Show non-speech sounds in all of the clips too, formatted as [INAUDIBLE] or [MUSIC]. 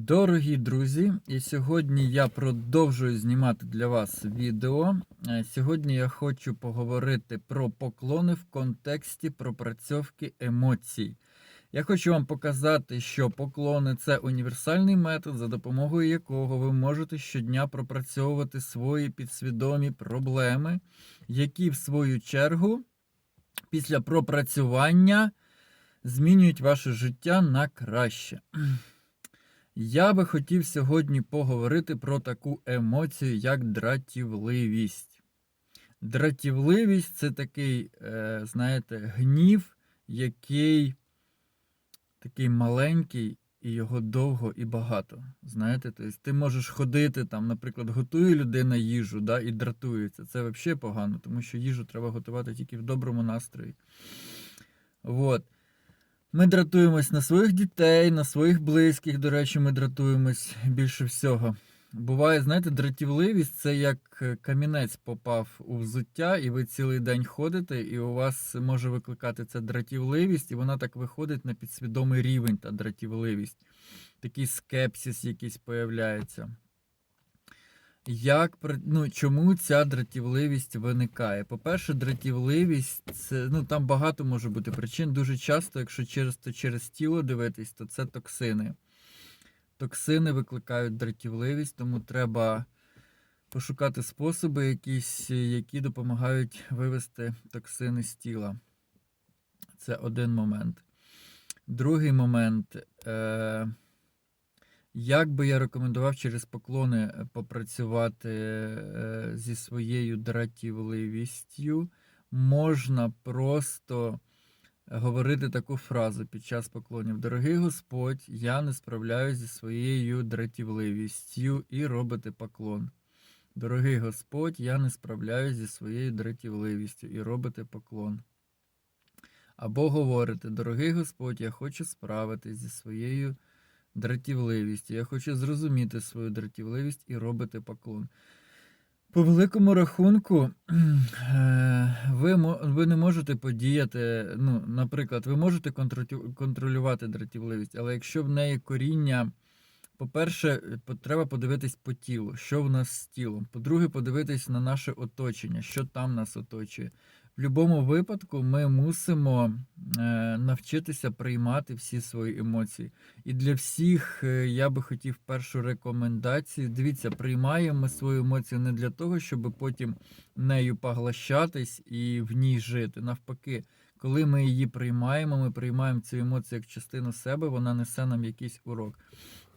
Дорогі друзі, і сьогодні я продовжую знімати для вас відео. Е, Сьогодні я хочу поговорити про поклони в контексті пропрацьовки емоцій. Я хочу вам показати, що поклони це універсальний метод, за допомогою якого ви можете щодня пропрацьовувати свої підсвідомі проблеми, які в свою чергу після пропрацювання змінюють ваше життя на краще. Я би хотів сьогодні поговорити про таку емоцію, як дратівливість. Дратівливість це такий, е, знаєте, гнів, який такий маленький, і його довго і багато. Знаєте, тобто ти можеш ходити там, наприклад, готує людина їжу да, і дратується. Це взагалі погано, тому що їжу треба готувати тільки в доброму настрої. Вот. Ми дратуємось на своїх дітей, на своїх близьких, до речі, ми дратуємось більше всього. Буває, знаєте, дратівливість це як е, камінець попав у взуття, і ви цілий день ходите, і у вас може викликати це дратівливість, і вона так виходить на підсвідомий рівень та дратівливість. Такий скепсис якийсь появляється. Як, ну, чому ця дратівливість виникає? По-перше, дратівливість це ну там багато може бути причин. Дуже часто, якщо через то через тіло дивитись, то це токсини. Токсини викликають дратівливість, тому треба пошукати способи, якісь, які допомагають вивести токсини з тіла. Це один момент. Другий момент. Е- як би я рекомендував через поклони е, попрацювати е, зі своєю дратівливістю, можна просто говорити таку фразу під час поклонів: Дорогий Господь, я не справляюсь зі своєю дратівливістю і робити поклон. Дорогий Господь, я не справляюсь зі своєю дратівливістю і робити поклон. Або говорите, дорогий Господь, я хочу справитись зі своєю дратівливістю. Я хочу зрозуміти свою дратівливість і робити поклон. По великому рахунку, [CLEARS THROAT] е, ви, ви не можете подіяти. Ну, наприклад, ви можете контролювати дратівливість, але якщо в неї коріння, по-перше, треба подивитись по тілу, що в нас з тілом. По-друге, подивитись на наше оточення, що там нас оточує. В будь-якому випадку ми мусимо е, навчитися приймати всі свої емоції. І для всіх е, я би хотів першу рекомендацію. Дивіться, приймаємо свою емоцію не для того, щоб потім нею поглощатись і в ній жити. Навпаки, коли ми її приймаємо, ми приймаємо цю емоцію як частину себе, вона несе нам якийсь урок.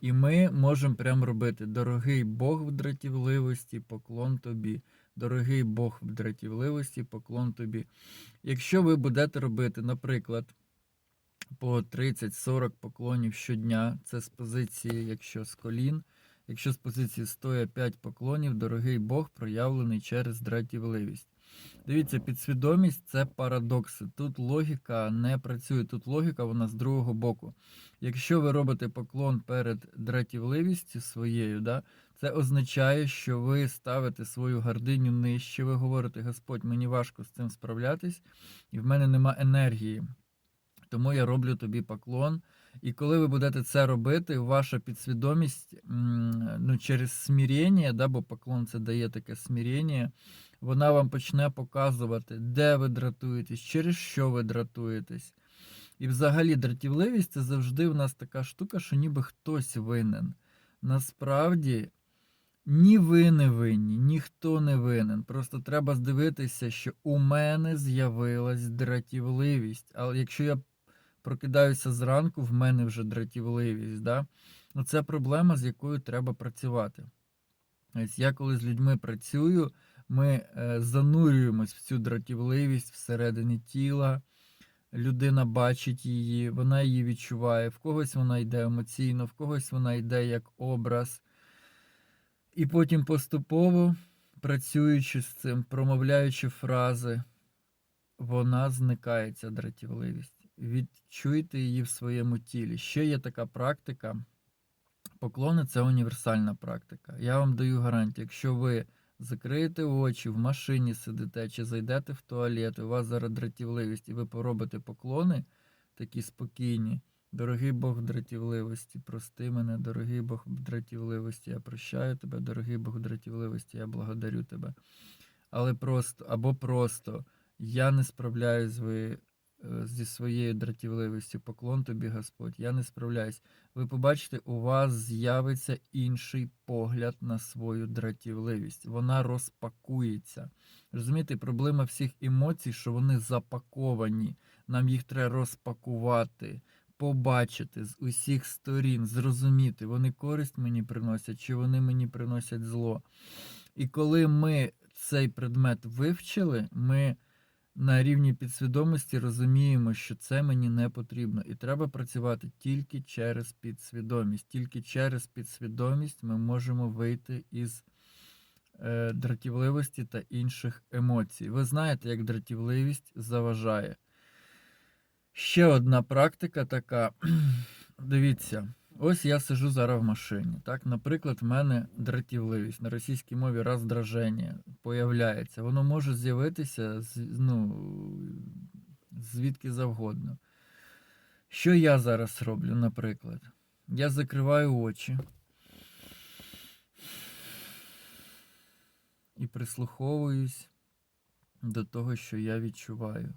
І ми можемо прям робити: дорогий Бог в дратівливості, поклон тобі. Дорогий Бог в дратівливості, поклон тобі. Якщо ви будете робити, наприклад, по 30-40 поклонів щодня, це з позиції, якщо з колін, якщо з позиції стоя 5 поклонів, дорогий Бог проявлений через дратівливість. Дивіться, підсвідомість це парадокси. Тут логіка не працює, тут логіка вона з другого боку. Якщо ви робите поклон перед дратівливістю своєю, да, це означає, що ви ставите свою гординю нижче, ви говорите, Господь, мені важко з цим справлятись, і в мене нема енергії. Тому я роблю тобі поклон. І коли ви будете це робити, ваша підсвідомість ну, через смирення, да, бо поклон це дає таке смирення, вона вам почне показувати, де ви дратуєтесь, через що ви дратуєтесь. І взагалі дратівливість це завжди в нас така штука, що ніби хтось винен. Насправді ні ви не винні, ніхто не винен. Просто треба здивитися, що у мене з'явилась дратівливість. Але якщо я прокидаюся зранку, в мене вже дратівливість. Да? Ну, Це проблема, з якою треба працювати. Я коли з людьми працюю, ми е, занурюємось в цю дратівливість всередині тіла. Людина бачить її, вона її відчуває, в когось вона йде емоційно, в когось вона йде як образ. І потім поступово, працюючи з цим, промовляючи фрази, вона зникає, ця дратівливість. Відчуйте її в своєму тілі. Ще є така практика. Поклони це універсальна практика. Я вам даю гарантію, якщо ви закриєте очі, в машині сидите чи зайдете в туалет, у вас зараз дратівливість, і ви поробите поклони такі спокійні, Дорогий Бог дратівливості, прости мене, дорогий Бог дратівливості, я прощаю тебе, дорогий Бог дратівливості, я благодарю тебе. Але просто, або просто я не справляюсь ви, зі своєю дратівливістю. Поклон тобі, Господь, я не справляюсь. Ви побачите, у вас з'явиться інший погляд на свою дратівливість. Вона розпакується. Розумієте, проблема всіх емоцій, що вони запаковані. Нам їх треба розпакувати, побачити з усіх сторін, зрозуміти, вони користь мені приносять, чи вони мені приносять зло. І коли ми цей предмет вивчили, ми на рівні підсвідомості розуміємо, що це мені не потрібно. І треба працювати тільки через підсвідомість. Тільки через підсвідомість ми можемо вийти із е, дратівливості та інших емоцій. Ви знаєте, як дратівливість заважає. Ще одна практика така. [CLEARS THROAT] Дивіться, ось я сижу зараз в машині. Так, наприклад, в мене дратівливість на російській мові роздраження появляється. Воно може з'явитися ну, звідки завгодно. Що я зараз роблю, наприклад? Я закриваю очі і прислуховуюсь до того, що я відчуваю.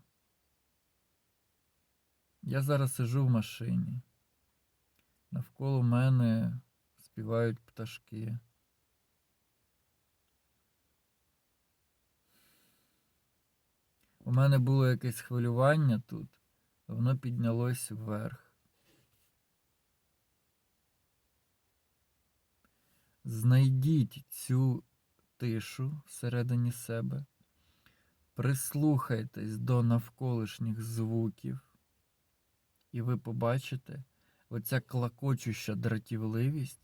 Я зараз сижу в машині. Навколо мене співають пташки. У мене було якесь хвилювання тут, воно піднялось вверх. Знайдіть цю тишу всередині себе, прислухайтесь до навколишніх звуків. І ви побачите, оця клакочуща дратівливість,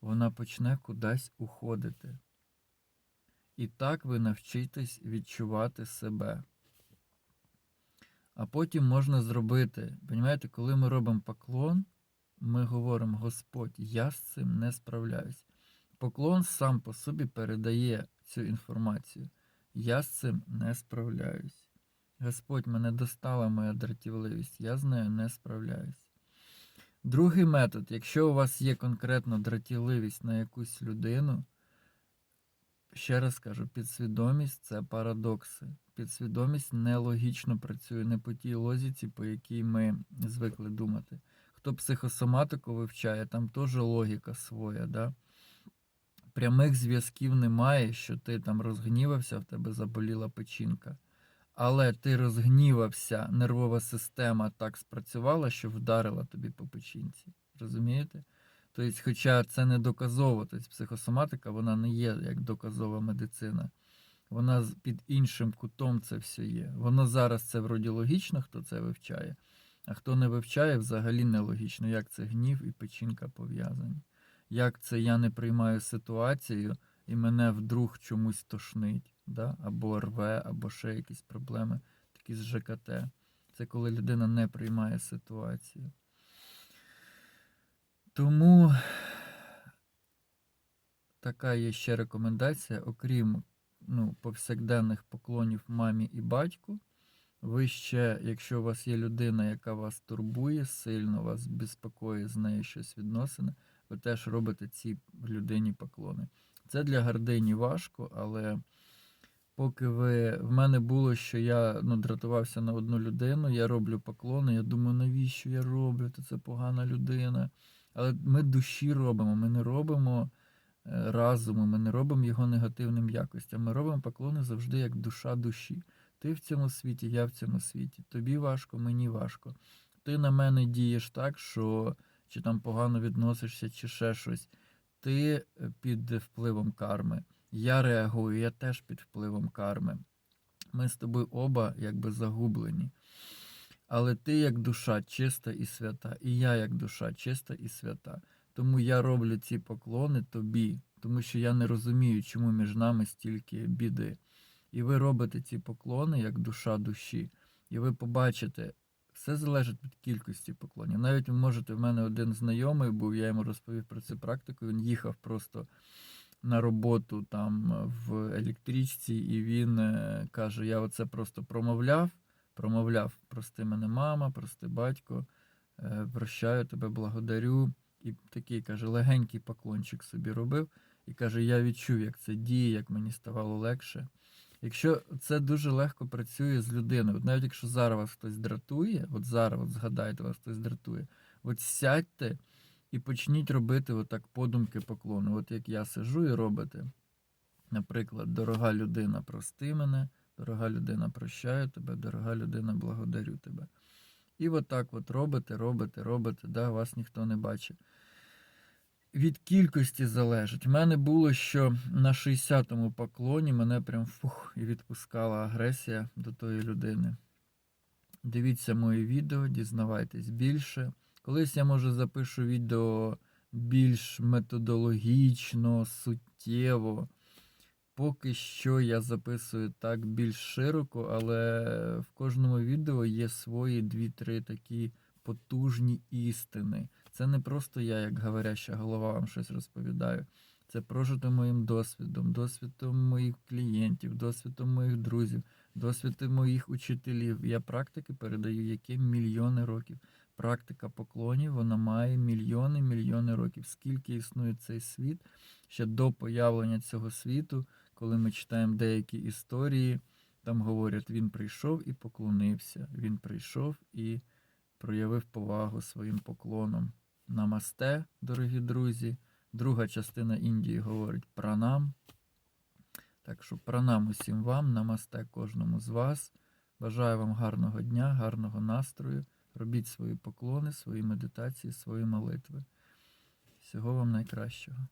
вона почне кудись уходити. І так ви навчитесь відчувати себе. А потім можна зробити, розумієте, коли ми робимо поклон, ми говоримо, Господь, я з цим не справляюсь. Поклон сам по собі передає цю інформацію. Я з цим не справляюсь. Господь мене достала моя дратівливість, я з нею не справляюсь. Другий метод, якщо у вас є конкретно дратівливість на якусь людину, ще раз кажу, підсвідомість це парадокси. Підсвідомість нелогічно працює не по тій лозіці, по якій ми звикли думати. Хто психосоматику вивчає, там теж логіка своя. Да? Прямих зв'язків немає, що ти там розгнівався, в тебе заболіла печінка. Але ти розгнівався, нервова система так спрацювала, що вдарила тобі по печінці. Розумієте? Тобто, хоча це не доказово, тобто психосоматика вона не є як доказова медицина. Вона під іншим кутом це все є. Воно зараз це вроді логічно, хто це вивчає, а хто не вивчає, взагалі нелогічно, як це гнів і печінка пов'язані. Як це я не приймаю ситуацію і мене вдруг чомусь тошнить, да? або рве, або ще якісь проблеми, такі з ЖКТ. Це коли людина не приймає ситуацію. Тому така є ще рекомендація, окрім ну, повсякденних поклонів мамі і батьку. Ви ще, якщо у вас є людина, яка вас турбує, сильно вас безпокоїть з нею щось відносини, ви теж робите цій людині поклони. Це для гардині важко, але поки ви. В мене було, що я ну, дратувався на одну людину, я роблю поклони. Я думаю, навіщо я роблю? То це погана людина. Але ми душі робимо, ми не робимо е, разуму, ми не робимо його негативним якостям. Ми робимо поклони завжди як душа душі. Ти в цьому світі, я в цьому світі. Тобі важко, мені важко. Ти на мене дієш так, що чи там погано відносишся, чи ще щось. Ти е, під впливом карми. Я реагую, я теж під впливом карми. Ми з тобою оба якби загублені. Але ти як душа чиста і свята, і я як душа чиста і свята. Тому я роблю ці поклони тобі, тому що я не розумію, чому між нами стільки біди. І ви робите ці поклони як душа душі. І ви побачите, все залежить від кількості поклонів. Навіть ви можете, в мене один знайомий був, я йому розповів про цю практику, він їхав просто на роботу там в електричці, і він е, каже: Я оце просто промовляв, промовляв, прости мене, мама, прости батько, е, прощаю тебе, благодарю. І такий каже, легенький поклончик собі робив. І каже, я відчув, як це діє, як мені ставало легше. Якщо це дуже легко працює з людиною, от навіть якщо зараз вас хтось дратує, от зараз от згадайте, вас хтось дратує, от сядьте і почніть робити отак подумки поклону. От як я сижу і робите. Наприклад, дорога людина, прости мене, дорога людина, прощаю тебе, дорога людина, благодарю тебе. І отак от робите, робите, робите, да, вас ніхто не бачить. Від кількості залежить. У мене було, що на 60-му поклоні мене прям фух і відпускала агресія до тої людини. Дивіться мої відео, дізнавайтесь більше. Колись я, може, запишу відео більш методологічно, суттєво. Поки що я записую так більш широко, але в кожному відео є свої дві-три такі потужні істини. Це не просто я, як говоряща голова, вам щось розповідаю. Це прожито моїм досвідом, досвідом моїх клієнтів, досвідом моїх друзів, досвідом моїх учителів. Я практики передаю, які мільйони років. Практика поклонів, вона має мільйони мільйони років. Скільки існує цей світ ще до появлення цього світу, коли ми читаємо деякі історії, там говорять, він прийшов і поклонився. Він прийшов і проявив повагу своїм поклоном. Намасте, дорогі друзі. Друга частина Індії говорить пранам. Так що пранам усім вам, намасте кожному з вас. Бажаю вам гарного дня, гарного настрою. Робіть свої поклони, свої медитації, свої молитви. Всього вам найкращого.